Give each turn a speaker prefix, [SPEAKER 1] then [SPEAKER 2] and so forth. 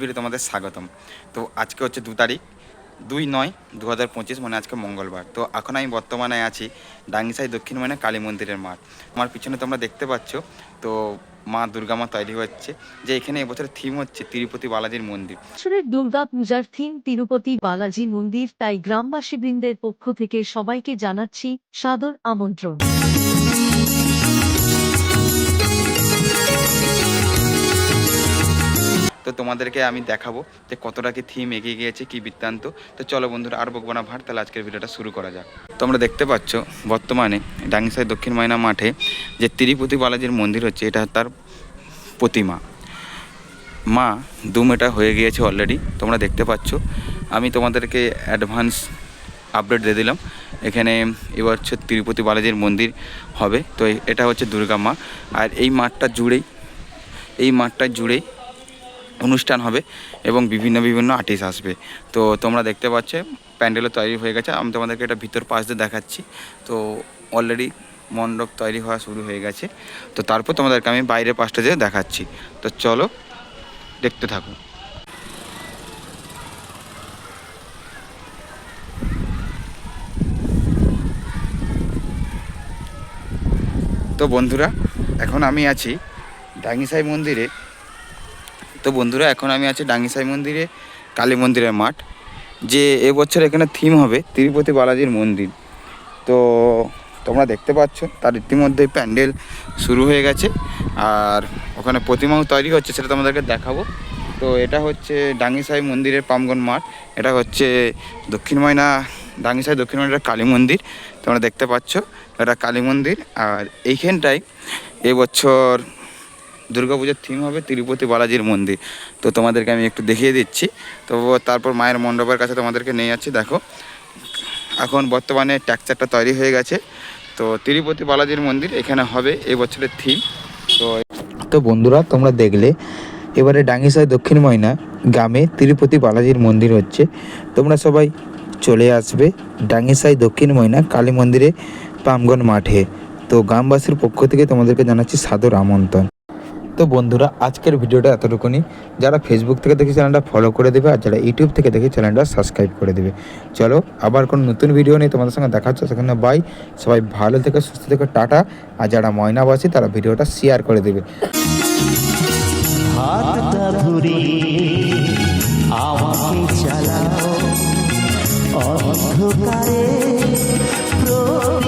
[SPEAKER 1] Video তোমাদের স্বাগতম। তো আজকে হচ্ছে দু তারিখ, দুই নয় দু হাজার পঁচিশ মানে আজকে মঙ্গলবার। তো এখন আমি বর্তমানে আছি ডাঙ্গিসাই দক্ষিণ মানে কালী মন্দিরের মাঠ। আমার পিছনে তোমরা দেখতে পাচ্ছ, তো মা দুর্গা মা তৈরি হচ্ছে, যে এখানে এবছরের থিম হচ্ছে তিরুপতি বালাজির মন্দির।
[SPEAKER 2] বছরের দুর্গা পূজার থিম তিরুপতি বালাজি মন্দির, তাই গ্রামবাসীবৃন্দের পক্ষ থেকে সবাইকে জানাচ্ছি সাদর আমন্ত্রণ।
[SPEAKER 1] তোমাদেরকে আমি দেখাবো যে কতটা কি থিম এগিয়ে গিয়েছে, কি বৃত্তান্ত। তো চলো বন্ধুরা, আর বকবো না, ভাট। তাহলে আজকের ভিডিওটা শুরু করা যাক। তোমরা দেখতে পাচ্ছ, বর্তমানে ডাঙ্গিসাই দক্ষিণ মাইনা মাঠে যে তিরুপতি বালাজির মন্দির হচ্ছে, এটা তার প্রতিমা। মা দু মিটার হয়ে গিয়েছে অলরেডি তোমরা দেখতে পাচ্ছ। আমি তোমাদেরকে অ্যাডভান্স আপডেট দিয়ে দিলাম। এখানে এবার হচ্ছে তিরুপতি বালাজির মন্দির হবে। তো এটা হচ্ছে দুর্গা মা। আর এই মাঠটা জুড়েই, এই মাঠটা জুড়েই অনুষ্ঠান হবে এবং বিভিন্ন বিভিন্ন আর্টিস্ট আসবে। তো তোমরা দেখতে পাচ্ছ, প্যান্ডেলও তৈরি হয়ে গেছে। আমি তোমাদেরকে এটা ভিতর পাশ দিয়ে দেখাচ্ছি। তো অলরেডি মণ্ডপ তৈরি হওয়া শুরু হয়ে গেছে। তো তারপর তোমাদেরকে আমি বাইরের পাশটা দিয়ে দেখাচ্ছি। তো চলো, দেখতে থাকো। তো বন্ধুরা, এখন আমি আছি ডাঙ্গিসাই মন্দিরে। তো বন্ধুরা, এখন আমি আছি ডাঙ্গিসাই মন্দিরে, কালী মন্দিরের মাঠ, যে এবছর এখানে থিম হবে তিরুপতি বালাজির মন্দির। তো তোমরা দেখতে পাচ্ছ, তার ইতিমধ্যেই প্যান্ডেল শুরু হয়ে গেছে, আর ওখানে প্রতিমাও তৈরি হচ্ছে, সেটা তোমাদেরকে দেখাবো। তো এটা হচ্ছে ডাঙ্গিসাই মন্দিরের পামগন মাঠ, এটা হচ্ছে দক্ষিণ ময়না, ডাঙ্গিসাই দক্ষিণ ময়নার কালী মন্দির, তোমরা দেখতে পাচ্ছ, এটা কালী মন্দির, আর এইখানটায় এবছর দুর্গাপূজার থিম হবে তিরুপতি বালাজির মন্দির। তো তোমাদেরকে আমি একটু দেখিয়ে দিচ্ছি। তো তারপর মায়ের মণ্ডপের কাছে তোমাদেরকে নিয়ে যাচ্ছি, দেখো। এখন বর্তমানে ট্যাকচারটা তৈরি হয়ে গেছে। তো তিরুপতি বালাজির মন্দির এখানে হবে এই বছরের থিম তো
[SPEAKER 3] তো বন্ধুরা, তোমরা দেখলে, এবারে ডাঙ্গিসাই দক্ষিণ ময়না গ্রামে তিরুপতি বালাজির মন্দির হচ্ছে। তোমরা সবাই চলে আসবে ডাঙ্গিসাই দক্ষিণ ময়না কালী মন্দিরে পামগন মাঠে। তো গ্রামবাসীর পক্ষ থেকে তোমাদেরকে জানাচ্ছি সাদর আমন্ত্রণ। তো বন্ধুরা, আজকের ভিডিওটা এতটুকুনি। যারা ফেসবুক থেকে দেখে চ্যানেলটা ফলো করে দেবে আর যারা ইউটিউব থেকে দেখে চ্যানেলটা সাবস্ক্রাইব করে দেবে। চলো, আবার কোনো নতুন ভিডিও নিয়ে তোমাদের সঙ্গে দেখা হচ্ছে। সেখানে বাই সবাই ভালো থেকে, সুস্থ থেকে, টাটা। আর যারা ময়নাবাসী, তারা ভিডিওটা শেয়ার করে দেবে।
[SPEAKER 4] অন্ধকারে